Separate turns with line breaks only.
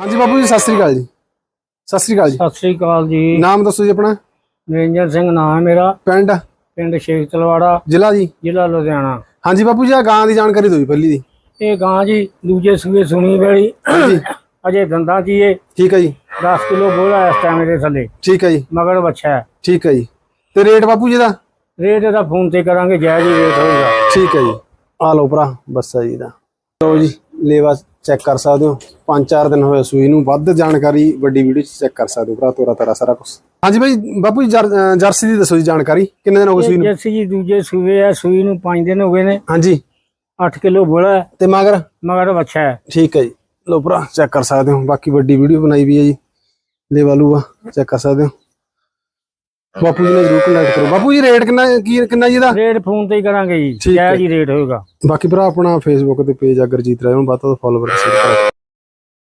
ਹਾਂਜੀ ਬਾਪੂ ਜੀ ਸਤਿ ਸ੍ਰੀ ਅਕਾਲ ਜੀ। ਸਤਿ ਸ੍ਰੀ ਅਕਾਲ ਜੀ।
ਸਤਿ ਸ੍ਰੀ ਅਕਾਲ ਜੀ।
ਨਾਮ ਦੱਸੋ ਜੀ ਆਪਣਾ।
ਨਿਰੰਜਨ ਸਿੰਘ ਨਾਮ ਹੈ ਮੇਰਾ।
ਪਿੰਡ?
ਪਿੰਡ ਸ਼ੇਖ ਤਲਵਾੜਾ।
ਜ਼ਿਲ੍ਹਾ ਜੀ?
ਜ਼ਿਲ੍ਹਾ ਲੁਧਿਆਣਾ।
ਹਾਂਜੀ ਬਾਪੂ ਜੀ ਆ ਗਾਂ ਦੀ ਜਾਣਕਾਰੀ ਦਿਓ ਜੀ ਪਹਿਲੀ ਦੀ।
ਇਹ ਗਾਂ ਜੀ ਦੂਜੇ ਸੂਏ ਸੁਣੀ ਵੇਲੀ। ਅਜੇ ਦੰਦਾਂ ਦੀ ਇਹ
ਠੀਕ ਹੈ ਜੀ।
10 ਕਿਲੋ ਬੋਲਾ ਇਸ ਟਾਈਮ ਦੇ ਥੱਲੇ।
ਠੀਕ ਹੈ ਜੀ।
ਮਗਰ ਹੈ।
ਠੀਕ ਹੈ ਜੀ। ਤੇ ਰੇਟ ਬਾਪੂ ਜੀ ਦਾ?
ਰੇਟ ਇਹਦਾ ਫੋਨ ਤੇ ਕਰਾਂਗੇ ਜਾਇਜ਼ ਹੀ ਰੇਟ ਹੋਏਗਾ।
ਠੀਕ ਹੈ ਜੀ। ਆ ਲਓ ਭਰਾ ਬੱਸਾ ਜੀ ਦਾ। ਲਓ ਜੀ ਲੇਵਾ ਚੈੱਕ ਕਰ ਸਕਦੇ ਹੋ। ਪੰਜ ਚਾਰ ਦਿਨ ਹੋਏ ਸੂਈ ਨੂੰ ਵੱਧ ਜਾਣਕਾਰੀ ਵੱਡੀ ਵੀਡੀਓ ਚ ਚੈੱਕ ਕਰ ਸਕਦੇ ਹੋ ਭਰਾ ਤੋਰਾ ਤਾਰਾ ਸਾਰਾ ਕੁਝ ਹਾਂਜੀ ਭਾਈ ਬਾਪੂ ਜੀ ਜਰ- ਜਰਸੀ ਦੀ ਦੱਸੋ ਜੀ ਜਾਣਕਾਰੀ ਕਿੰਨੇ ਦਿਨ ਹੋ ਗਏ ਸੂਈ ਨੂੰ?
ਜੈਸੀ ਜੀ ਦੂਜੇ ਸੂਏ ਹੈ ਸੂਈ ਨੂੰ 5 ਦਿਨ ਹੋ ਗਏ ਨੇ।
ਹਾਂਜੀ।
8 ਕਿਲੋ ਬੋਲਾ ਹੈ।
ਤੇ ਮਗਰ?
ਮਗਰ ਬੱਚਾ ਹੈ।
ਠੀਕ ਹੈ ਜੀ। ਲਓ ਭਰਾ ਚੈੱਕ ਕਰ ਸਕਦੇ ਹੋ। ਬਾਕੀ ਵੱਡੀ ਵੀਡੀਓ ਬਣਾਈ ਵੀ ਹੈ ਜੀ। ਲੇਵਾ ਲੂਆ ਚੈੱਕ ਕਰ ਸਕਦੇ ਹੋ। ਬਾਪੂ ਜੀ ਨਾਲ ਜਰੂਰ ਕੰਟੈਕਟ ਕਰੋ। ਬਾਪੂ ਜੀ ਰੇਟ ਕਿੰਨਾ ਕੀ ਕਿੰਨਾ ਜੀ ਇਹਦਾ?
ਰੇਟ ਫੋਨ ਤੇ ਹੀ ਕਰਾਂਗੇ ਜੀ।
ਠੀਕ ਹੈ।
ਜਾਇਜ਼ ਹੀ ਰੇਟ ਹੋਏਗਾ।
ਬਾਕੀ ਭਰਾ ਆਪਣਾ ਫੇਸਬੁੱਕ ਤੇ ਪੇਜ ਅਗਰਜੀਤ ਰਾਏ ਨੂੰ ਬਾਤ ਤੋਂ ਫੋਲੋਵਰ ਸ਼ੇਅਰ ਕਰੋ।